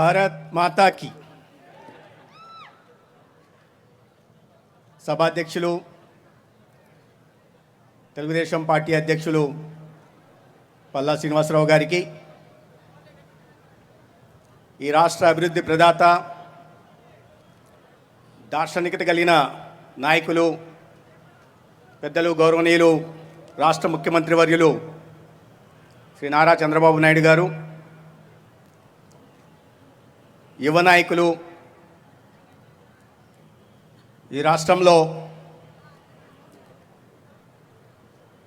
భారత్ మాతాకి సభాధ్యక్షులు తెలుగుదేశం పార్టీ అధ్యక్షులు పల్లా శ్రీనివాసరావు గారికి ఈ రాష్ట్ర అభివృద్ధి ప్రదాత దార్శనికత కలిగిన నాయకులు పెద్దలు గౌరవనీయులు రాష్ట్ర ముఖ్యమంత్రి వర్యులు శ్రీ నారా చంద్రబాబు నాయుడు గారు యువ నాయకులు ఈ రాష్ట్రంలో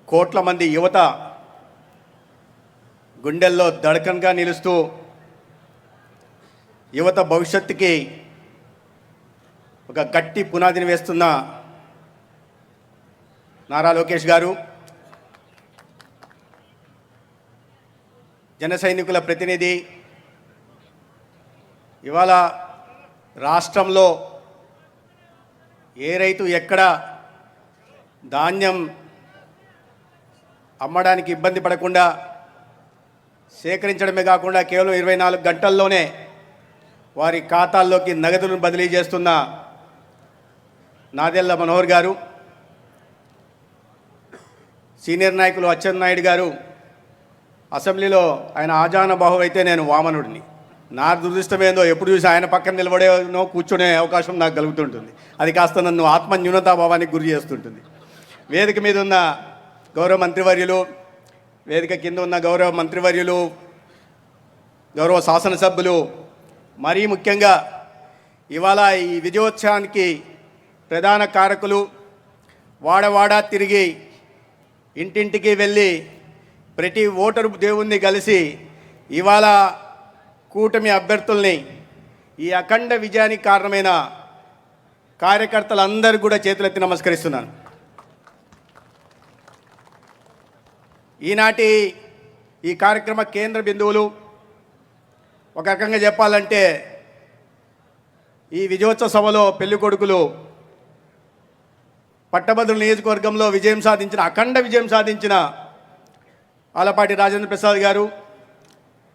కోట్ల మంది యువత గుండెల్లో దడకన్గా నిలుస్తూ యువత భవిష్యత్తుకి ఒక గట్టి పునాదిని వేస్తున్న నారా లోకేష్ గారు జన సైనికుల ప్రతినిధి ఇవాళ రాష్ట్రంలో ఏ రైతు ఎక్కడ ధాన్యం అమ్మడానికి ఇబ్బంది పడకుండా సేకరించడమే కాకుండా కేవలం ఇరవై నాలుగు గంటల్లోనే వారి ఖాతాల్లోకి నగదులను బదిలీ చేస్తున్న నాదెల్ల మనోహర్ గారు సీనియర్ నాయకులు అచ్చెన్నాయుడు గారు అసెంబ్లీలో ఆయన ఆజాన అయితే నేను వామనుడిని. నా దురదృష్టమేందో ఎప్పుడు చూసి ఆయన పక్కన నిలబడేనో కూర్చునే అవకాశం నాకు కలుగుతుంటుంది. అది కాస్త నన్ను ఆత్మ న్యూనతాభావానికి గురి చేస్తుంటుంది. వేదిక మీద ఉన్న గౌరవ మంత్రివర్యులు వేదిక కింద ఉన్న గౌరవ మంత్రివర్యులు గౌరవ శాసనసభ్యులు మరీ ముఖ్యంగా ఇవాళ ఈ విజయోత్సవానికి ప్రధాన కారకులు వాడవాడా తిరిగి ఇంటింటికి వెళ్ళి ప్రతి ఓటరు దేవుణ్ణి కలిసి ఇవాళ కూటమి అభ్యర్థుల్ని ఈ అఖండ విజయానికి కారణమైన కార్యకర్తలందరూ కూడా చేతులెత్తి నమస్కరిస్తున్నాను. ఈనాటి ఈ కార్యక్రమ కేంద్ర బిందువులు ఒక రకంగా చెప్పాలంటే ఈ విజయోత్సవ సభలో పెళ్ళి కొడుకులు పట్టభద్రుల నియోజకవర్గంలో విజయం సాధించిన అఖండ విజయం సాధించిన ఆలపాటి రాజేంద్ర ప్రసాద్ గారు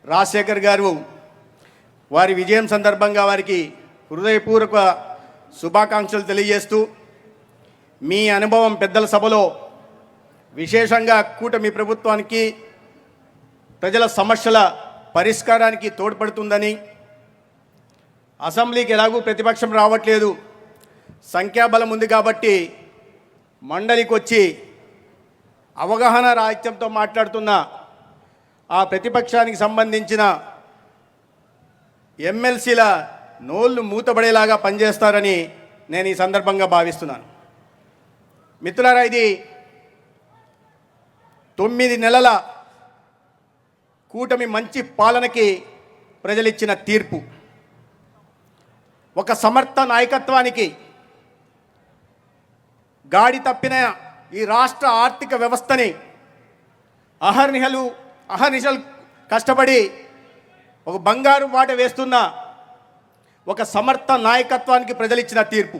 రాజశేఖర్ గారు వారి విజయం సందర్భంగా వారికి హృదయపూర్వక శుభాకాంక్షలు తెలియజేస్తూ మీ అనుభవం పెద్దల సభలో విశేషంగా కూటమి ప్రభుత్వానికి ప్రజల సమస్యల పరిష్కారానికి తోడ్పడుతుందని అసెంబ్లీకి ఎలాగూ ప్రతిపక్షం రావట్లేదు సంఖ్యాబలం ఉంది కాబట్టి మండలికి వచ్చి అవగాహన రాహిత్యంతో మాట్లాడుతున్న ఆ ప్రతిపక్షానికి సంబంధించిన ఎమ్మెల్సీల నోళ్ళు మూతబడేలాగా పనిచేస్తారని నేను ఈ సందర్భంగా భావిస్తున్నాను. మిత్రులారా ఇది తొమ్మిది నెలల కూటమి మంచి పాలనకి ప్రజలిచ్చిన తీర్పు. ఒక సమర్థ నాయకత్వానికి గాడి తప్పిన ఈ రాష్ట్ర ఆర్థిక వ్యవస్థని అహర్నిహలు అహర్నిశలు కష్టపడి ఒక బంగారు మాట వేస్తున్న ఒక సమర్థ నాయకత్వానికి ప్రజలిచ్చిన తీర్పు.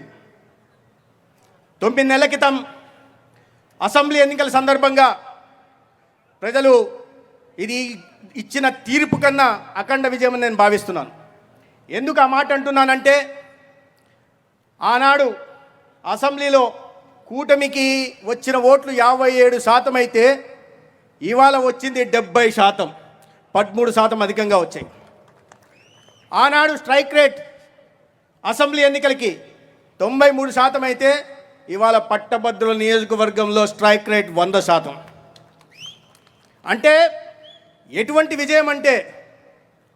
తొమ్మిది నెలల క్రితం అసెంబ్లీ ఎన్నికల సందర్భంగా ప్రజలు ఇది ఇచ్చిన తీర్పు కన్నా అఖండ విజయం నేను భావిస్తున్నాను. ఎందుకు ఆ మాట అంటున్నానంటే ఆనాడు అసెంబ్లీలో కూటమికి వచ్చిన ఓట్లు యాభై ఏడు శాతం అయితే ఇవాళ వచ్చింది డెబ్బై శాతం. పదమూడు శాతం అధికంగా వచ్చాయి. ఆనాడు స్ట్రైక్ రేట్ అసెంబ్లీ ఎన్నికలకి తొంభై మూడు శాతం అయితే ఇవాళ పట్టభద్రుల నియోజకవర్గంలో స్ట్రైక్ రేట్ వంద శాతం. అంటే ఎటువంటి విజయం అంటే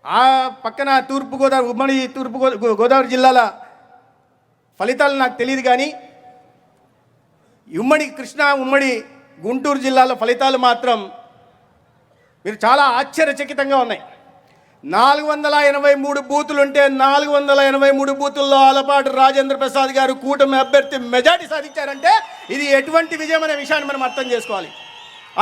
ఆ పక్కన తూర్పుగోదావరి ఉమ్మడి తూర్పు గో- గోదావరి జిల్లాల ఫలితాలు నాకు తెలియదు కానీ ఉమ్మడి కృష్ణా ఉమ్మడి గుంటూరు జిల్లాల ఫలితాలు మాత్రం మీరు చాలా ఆశ్చర్యచకితంగా ఉన్నాయి. నాలుగు వందల ఎనభై మూడు బూతులు ఉంటే నాలుగు వందల ఎనభై మూడు బూతుల్లో ఆలపాటు రాజేంద్ర ప్రసాద్ గారు కూటమి అభ్యర్థి మెజార్టీ సాధించారంటే ఇది ఎటువంటి విజయం అనే విషయాన్ని మనం అర్థం చేసుకోవాలి.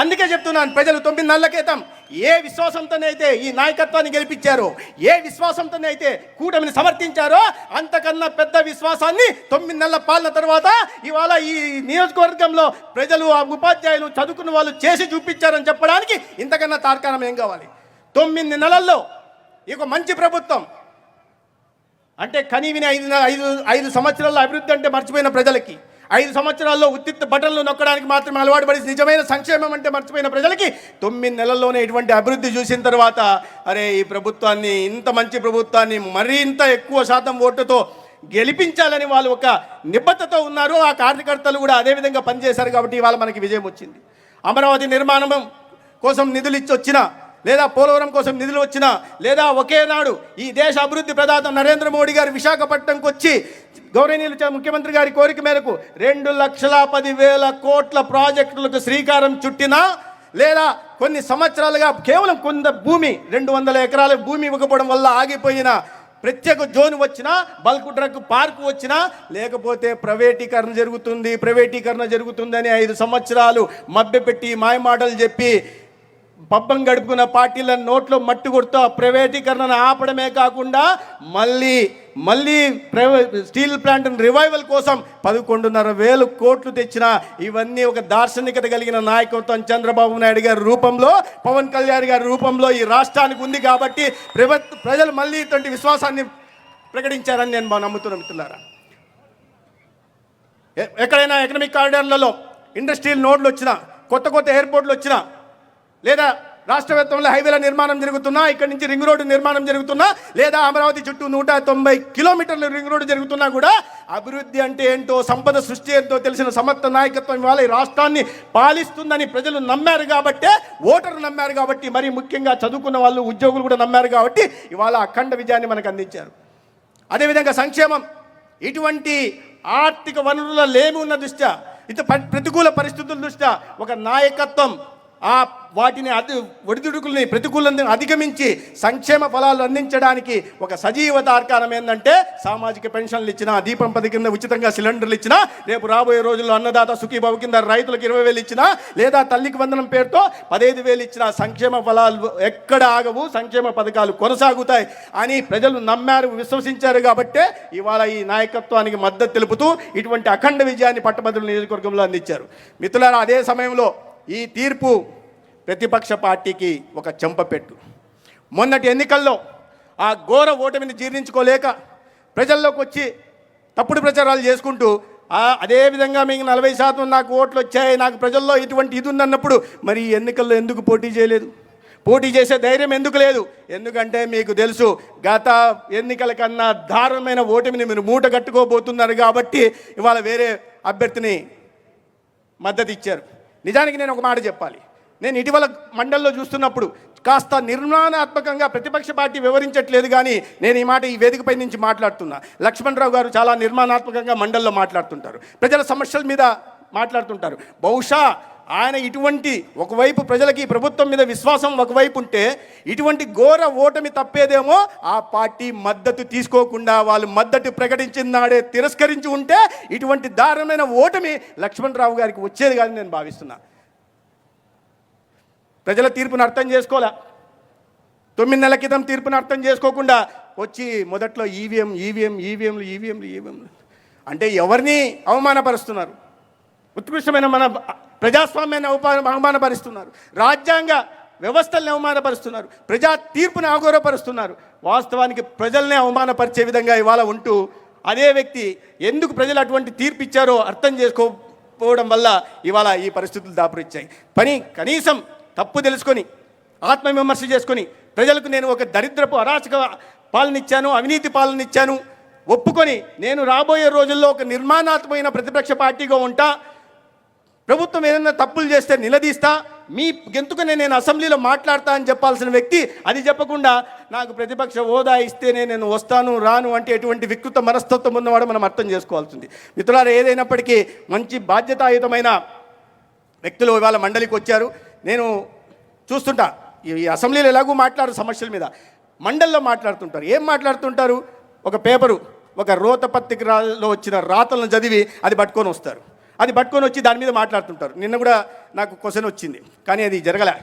అందుకే చెప్తున్నాను ప్రజలు తొమ్మిది నెలల క్రితం ఏ విశ్వాసంతోనైతే ఈ నాయకత్వాన్ని గెలిపించారో ఏ విశ్వాసంతోనైతే కూటమిని సమర్థించారో అంతకన్నా పెద్ద విశ్వాసాన్ని తొమ్మిది నెలల పాలన తర్వాత ఇవాళ ఈ నియోజకవర్గంలో ప్రజలు ఆ ఉపాధ్యాయులు చదువుకున్న వాళ్ళు చేసి చూపించారని చెప్పడానికి ఇంతకన్నా తార్కాణం ఏం కావాలి? తొమ్మిది నెలల్లో ఇక మంచి ప్రభుత్వం. అంటే కనీవిని ఐదు ఐదు ఐదు సంవత్సరాల్లో అభివృద్ధి అంటే మర్చిపోయిన ప్రజలకి ఐదు సంవత్సరాల్లో ఉత్తిత్త బటన్లు నొక్కడానికి మాత్రమే అలవాటు పడి నిజమైన సంక్షేమం అంటే మర్చిపోయిన ప్రజలకి తొమ్మిది నెలల్లోనే ఇటువంటి అభివృద్ధి చూసిన తర్వాత అరే ఈ ప్రభుత్వాన్ని ఇంత మంచి ప్రభుత్వాన్ని మరింత ఎక్కువ శాతం ఓటుతో గెలిపించాలని వాళ్ళు ఒక నిబద్ధతో ఉన్నారు. ఆ కార్యకర్తలు కూడా అదే విధంగా పనిచేశారు కాబట్టి ఇవాళ మనకి విజయం వచ్చింది. అమరావతి నిర్మాణం కోసం నిధులు ఇచ్చి వచ్చినా లేదా పోలవరం కోసం నిధులు వచ్చినా లేదా ఒకే నాడు ఈ దేశ అభివృద్ధి ప్రదాత నరేంద్ర మోడీ గారు విశాఖపట్నంకి వచ్చి గౌరవనీయులు ముఖ్యమంత్రి గారి కోరిక మేరకు రెండు లక్షల పదివేల కోట్ల ప్రాజెక్టులకు శ్రీకారం చుట్టినా లేదా కొన్ని సంవత్సరాలుగా కేవలం కొంత భూమి రెండు వందల ఎకరాల భూమి ఇవ్వకపోవడం వల్ల ఆగిపోయిన ప్రత్యేక జోన్ వచ్చినా బల్క్ ట్రక్ పార్క్ వచ్చినా లేకపోతే ప్రైవేటీకరణ జరుగుతుంది ప్రైవేటీకరణ జరుగుతుందని ఐదు సంవత్సరాలు మభ్యపెట్టి మాయమాటలు చెప్పి పబ్బం గడుపుకున్న పార్టీల నోట్లో మట్టి కొడుతూ ఆ ప్రైవేటీకరణను ఆపడమే కాకుండా మళ్ళీ మళ్ళీ ప్రైవే స్టీల్ ప్లాంట్ రివైవల్ కోసం పదకొండున్నర వేలు కోట్లు తెచ్చిన ఇవన్నీ ఒక దార్శనికత కలిగిన నాయకత్వం చంద్రబాబు నాయుడు గారి రూపంలో పవన్ కళ్యాణ్ గారి రూపంలో ఈ రాష్ట్రానికి ఉంది కాబట్టి ప్రవ- ప్రజలు మళ్ళీ ఇటువంటి విశ్వాసాన్ని ప్రకటించారని నేను నమ్ముతున్న మిత్రులారా. ఎ- ఎక్కడైనా ఎకనామిక్ కారిడార్లలో ఇండస్ట్రియల్ నోడ్లు వచ్చినా కొత్త కొత్త ఎయిర్పోర్ట్లు వచ్చినా లేదా రాష్ట్ర వ్యాప్తంలో హైవేల నిర్మాణం జరుగుతున్నా ఇక్కడి నుంచి రింగ్ రోడ్డు నిర్మాణం జరుగుతున్నా లేదా అమరావతి చుట్టూ నూట తొంభై కిలోమీటర్ల రింగ్ రోడ్డు జరుగుతున్నా కూడా అభివృద్ధి అంటే ఏంటో సంపద సృష్టి ఏంటో తెలిసిన సమర్థ నాయకత్వం ఇవాళ ఈ రాష్ట్రాన్ని పాలిస్తుందని ప్రజలు నమ్మారు కాబట్టే ఓటర్లు నమ్మారు కాబట్టి మరీ ముఖ్యంగా చదువుకున్న వాళ్ళు ఉద్యోగులు కూడా నమ్మారు కాబట్టి ఇవాళ అఖండ విజయాన్ని మనకు అందించారు. అదేవిధంగా సంక్షేమం. ఇటువంటి ఆర్థిక వనరుల లేమి ఉన్న దృష్ట్యా ఇంత ప- ప్రతికూల పరిస్థితుల దృష్ట్యా ఒక నాయకత్వం ఆ వాటిని అది ఒడిదుడుకుల్ని ప్రతికూలను అధిగమించి సంక్షేమ ఫలాలు అందించడానికి ఒక సజీవ తార్కాణం ఏంటంటే సామాజిక పెన్షన్లు ఇచ్చిన దీపం పది కింద ఉచితంగా సిలిండర్లు ఇచ్చిన రేపు రాబోయే రోజుల్లో అన్నదాత సుఖీబాబు కింద రైతులకు ఇరవై వేలు ఇచ్చిన లేదా తల్లికి వందనం పేరుతో పదహైదు వేలు ఇచ్చిన సంక్షేమ ఫలాలు ఎక్కడ ఆగవు సంక్షేమ పథకాలు కొనసాగుతాయి అని ప్రజలు నమ్మారు విశ్వసించారు కాబట్టే ఇవాళ ఈ నాయకత్వానికి మద్దతు తెలుపుతూ ఇటువంటి అఖండ విజయాన్ని పట్టభద్రుల నియోజకవర్గంలో అందించారు. మిత్రులారా అదే సమయంలో ఈ తీర్పు ప్రతిపక్ష పార్టీకి ఒక చెంపపెట్టు మొన్నటి ఎన్నికల్లో ఆ ఘోర ఓటమిని జీర్ణించుకోలేక ప్రజల్లోకి వచ్చి తప్పుడు ప్రచారాలు చేసుకుంటూ అదే విధంగా మీకు నలభై శాతం నాకు ఓట్లు వచ్చాయి నాకు ప్రజల్లో ఇటువంటి ఇది ఉందన్నప్పుడు మరి ఈ ఎన్నికల్లో ఎందుకు పోటీ చేయలేదు? పోటీ చేసే ధైర్యం ఎందుకు లేదు? ఎందుకంటే మీకు తెలుసు గత ఎన్నికల కన్నా దారుణమైన ఓటమిని మీరు మూట కట్టుకోబోతున్నారు కాబట్టి ఇవాళ వేరే అభ్యర్థిని మద్దతు ఇచ్చారు నిజానికి నేను ఒక మాట చెప్పాలి. నేను ఇటీవల మండల్లో చూస్తున్నప్పుడు కాస్త నిర్మాణాత్మకంగా ప్రతిపక్ష పార్టీ వివరించట్లేదు కానీ నేను ఈ మాట ఈ వేదికపై నుంచి మాట్లాడుతున్నా. లక్ష్మణరావు గారు చాలా నిర్మాణాత్మకంగా మండల్లో మాట్లాడుతుంటారు. ప్రజల సమస్యల మీద మాట్లాడుతుంటారు. బహుశా ఆయన ఇటువంటి ఒకవైపు ప్రజలకి ప్రభుత్వం మీద విశ్వాసం ఒకవైపు ఉంటే ఇటువంటి ఘోర ఓటమి తప్పేదేమో ఆ పార్టీ మద్దతు తీసుకోకుండా వాళ్ళు మద్దతు ప్రకటించిన నాడే తిరస్కరించి ఉంటే ఇటువంటి దారుణమైన ఓటమి లక్ష్మణరావు గారికి వచ్చేది కాదని నేను భావిస్తున్నా. ప్రజల తీర్పును అర్థం చేసుకోలే తొమ్మిది నెలల క్రితం తీర్పును అర్థం చేసుకోకుండా వచ్చి మొదట్లో ఈవీఎం ఈవీఎం ఈవీఎంలు ఈవీఎంలు ఈవీఎంలు అంటే ఎవరిని అవమానపరుస్తున్నారు? ఉత్కృష్టమైన మన ప్రజాస్వామ్యాన్ని అవమాన అవమానపరుస్తున్నారు. రాజ్యాంగ వ్యవస్థల్ని అవమానపరుస్తున్నారు. ప్రజా తీర్పుని అగౌరవపరుస్తున్నారు వాస్తవానికి ప్రజల్ని అవమానపరిచే విధంగా ఇవాళ ఉంటూ అదే వ్యక్తి ఎందుకు ప్రజలు అటువంటి తీర్పు ఇచ్చారో అర్థం చేసుకోకపోవడం వల్ల ఇవాళ ఈ పరిస్థితులు దాపురిచ్చాయి. పని కనీసం తప్పు తెలుసుకొని ఆత్మవిమర్శ చేసుకొని ప్రజలకు నేను ఒక దరిద్రపు అరాచక పాలనిచ్చాను అవినీతి పాలనిచ్చాను ఒప్పుకొని నేను రాబోయే రోజుల్లో ఒక నిర్మాణాత్మకమైన ప్రతిపక్ష పార్టీగా ఉంటా ప్రభుత్వం ఏదైనా తప్పులు చేస్తే నిలదీస్తా మీ గెంతుకనే నేను అసెంబ్లీలో మాట్లాడతా అని చెప్పాల్సిన వ్యక్తి అది చెప్పకుండా నాకు ప్రతిపక్ష హోదా ఇస్తేనే నేను వస్తాను రాను అంటే ఎటువంటి వికృత మనస్తత్వం ఉన్నవాడు మనం అర్థం చేసుకోవాల్సింది. మిత్రులారా ఏదైనప్పటికీ మంచి బాధ్యతాయుతమైన వ్యక్తులు ఇవాళ మండలికి వచ్చారు. నేను చూస్తుంటా ఈ అసెంబ్లీలో ఎలాగూ మాట్లాడు సమస్యల మీద. మండల్లో మాట్లాడుతుంటారు. ఏం మాట్లాడుతుంటారు? ఒక పేపరు ఒక రోత పత్రికలో వచ్చిన రాతలను చదివి అది పట్టుకొని వస్తారు. అది పట్టుకొని వచ్చి దాని మీద మాట్లాడుతుంటారు. నిన్న కూడా నాకు క్వశ్చన్ వచ్చింది. కానీ అది జరగలే.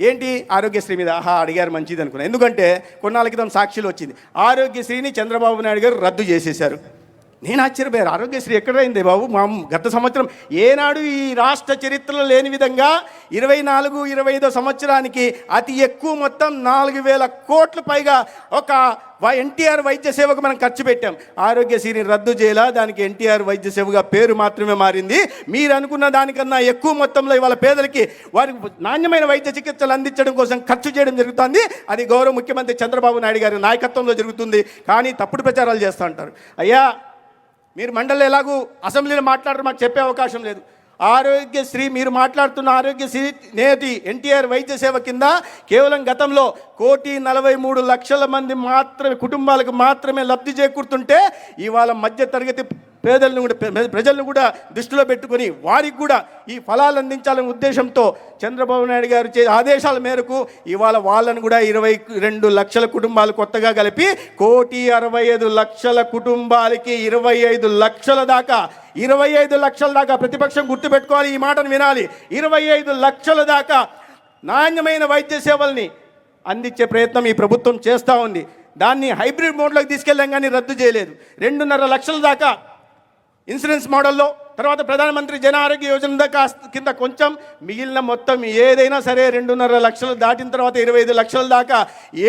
ఏంటి ఆరోగ్యశ్రీ మీద? ఆహా అడిగారు మంచిది అనుకున్నా. ఎందుకంటే కొన్నాళ్ళ క్రితం సాక్షిలో వచ్చింది. ఆరోగ్యశ్రీని చంద్రబాబు నాయుడు గారు రద్దు చేసేశారు. నేను ఆశ్చర్యపోయారు ఆరోగ్యశ్రీ ఎక్కడైంది బాబు? మా గత సంవత్సరం ఏనాడు ఈ రాష్ట్ర చరిత్రలో లేని విధంగా ఇరవై నాలుగు ఇరవై ఐదో సంవత్సరానికి అతి ఎక్కువ మొత్తం నాలుగు వేల కోట్ల పైగా ఒక ఎన్టీఆర్ వైద్య సేవకు మనం ఖర్చు పెట్టాం. ఆరోగ్యశ్రీని రద్దు చేయాల దానికి ఎన్టీఆర్ వైద్య సేవగా పేరు మాత్రమే మారింది. మీరు అనుకున్న దానికన్నా ఎక్కువ మొత్తంలో ఇవాళ పేదలకి వారికి నాణ్యమైన వైద్య చికిత్సలు అందించడం కోసం ఖర్చు చేయడం జరుగుతుంది. అది గౌరవ ముఖ్యమంత్రి చంద్రబాబు నాయుడు గారి నాయకత్వంలో జరుగుతుంది. కానీ తప్పుడు ప్రచారాలు చేస్తూ ఉంటారు. అయ్యా మీరు మండలి ఎలాగూ అసెంబ్లీలో మాట్లాడరు మాకు చెప్పే అవకాశం లేదు. ఆరోగ్యశ్రీ మీరు మాట్లాడుతున్న ఆరోగ్యశ్రీ నేటి ఎన్టీఆర్ వైద్య సేవ కింద కేవలం గతంలో కోటి నలభై మూడు లక్షల మంది మాత్రమే కుటుంబాలకు మాత్రమే లబ్ధి చేకూరుతుంటే ఇవాళ మధ్య తరగతి పేదలను కూడా ప్రజలను కూడా దృష్టిలో పెట్టుకొని వారికి కూడా ఈ ఫలాలు అందించాలనే ఉద్దేశంతో చంద్రబాబు నాయుడు గారు చే ఆదేశాల మేరకు ఇవాళ వాళ్ళను కూడా ఇరవై రెండు లక్షల కుటుంబాలు కొత్తగా కలిపి కోటి అరవై ఐదు లక్షల కుటుంబాలకి ఇరవై ఐదు లక్షల దాకా ఇరవై ఐదు లక్షల దాకా ప్రతిపక్షం గుర్తుపెట్టుకోవాలి ఈ మాటను వినాలి. ఇరవై ఐదు లక్షల దాకా నాణ్యమైన వైద్య సేవల్ని అందించే ప్రయత్నం ఈ ప్రభుత్వం చేస్తూ ఉంది. దాన్ని హైబ్రిడ్ మోడ్లోకి తీసుకెళ్ళాం కానీ రద్దు చేయలేదు. రెండున్నర లక్షల దాకా ఇన్సూరెన్స్ మోడల్లో తర్వాత ప్రధానమంత్రి జన ఆరోగ్య యోజన దాకా కింద కొంచెం మిగిలిన మొత్తం ఏదైనా సరే రెండున్నర లక్షలు దాటిన తర్వాత ఇరవై ఐదు లక్షల దాకా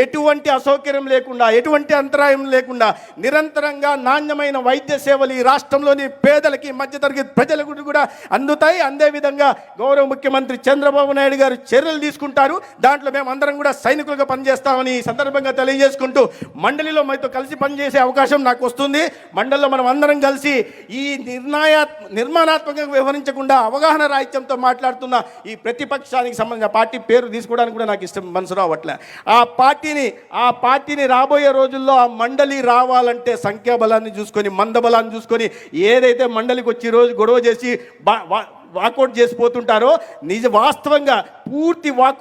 ఎటువంటి అసౌకర్యం లేకుండా ఎటువంటి అంతరాయం లేకుండా నిరంతరంగా నాణ్యమైన వైద్య సేవలు ఈ రాష్ట్రంలోని పేదలకి మధ్యతరగతి ప్రజలకు కూడా అందుతాయి. అందే విధంగా గౌరవ ముఖ్యమంత్రి చంద్రబాబు నాయుడు గారు చర్యలు తీసుకుంటారు. దాంట్లో మేము అందరం కూడా సైనికులుగా పనిచేస్తామని ఈ సందర్భంగా తెలియజేసుకుంటూ మండలిలో మాతో కలిసి పనిచేసే అవకాశం నాకు వస్తుంది. మండలిలో మనం అందరం కలిసి ఈ నిర్ణయా నిర్మాణాత్మకంగా వ్యవహరించకుండా అవగాహన రాహిత్యంతో మాట్లాడుతున్న ఈ ప్రతిపక్షానికి సంబంధించిన పార్టీ పేరు తీసుకోవడానికి కూడా నాకు ఇష్టం మనసు రావట్లే. ఆ పార్టీని ఆ పార్టీని రాబోయే రోజుల్లో ఆ మండలి రావాలంటే సంఖ్యాబలాన్ని చూసుకొని మందబలాన్ని చూసుకొని ఏదైతే మండలికి వచ్చి రోజు గొడవ చేసి బా- వా- వాకౌట్ చేసిపోతుంటారో నిజ వాస్తవంగా పూర్తి వాక్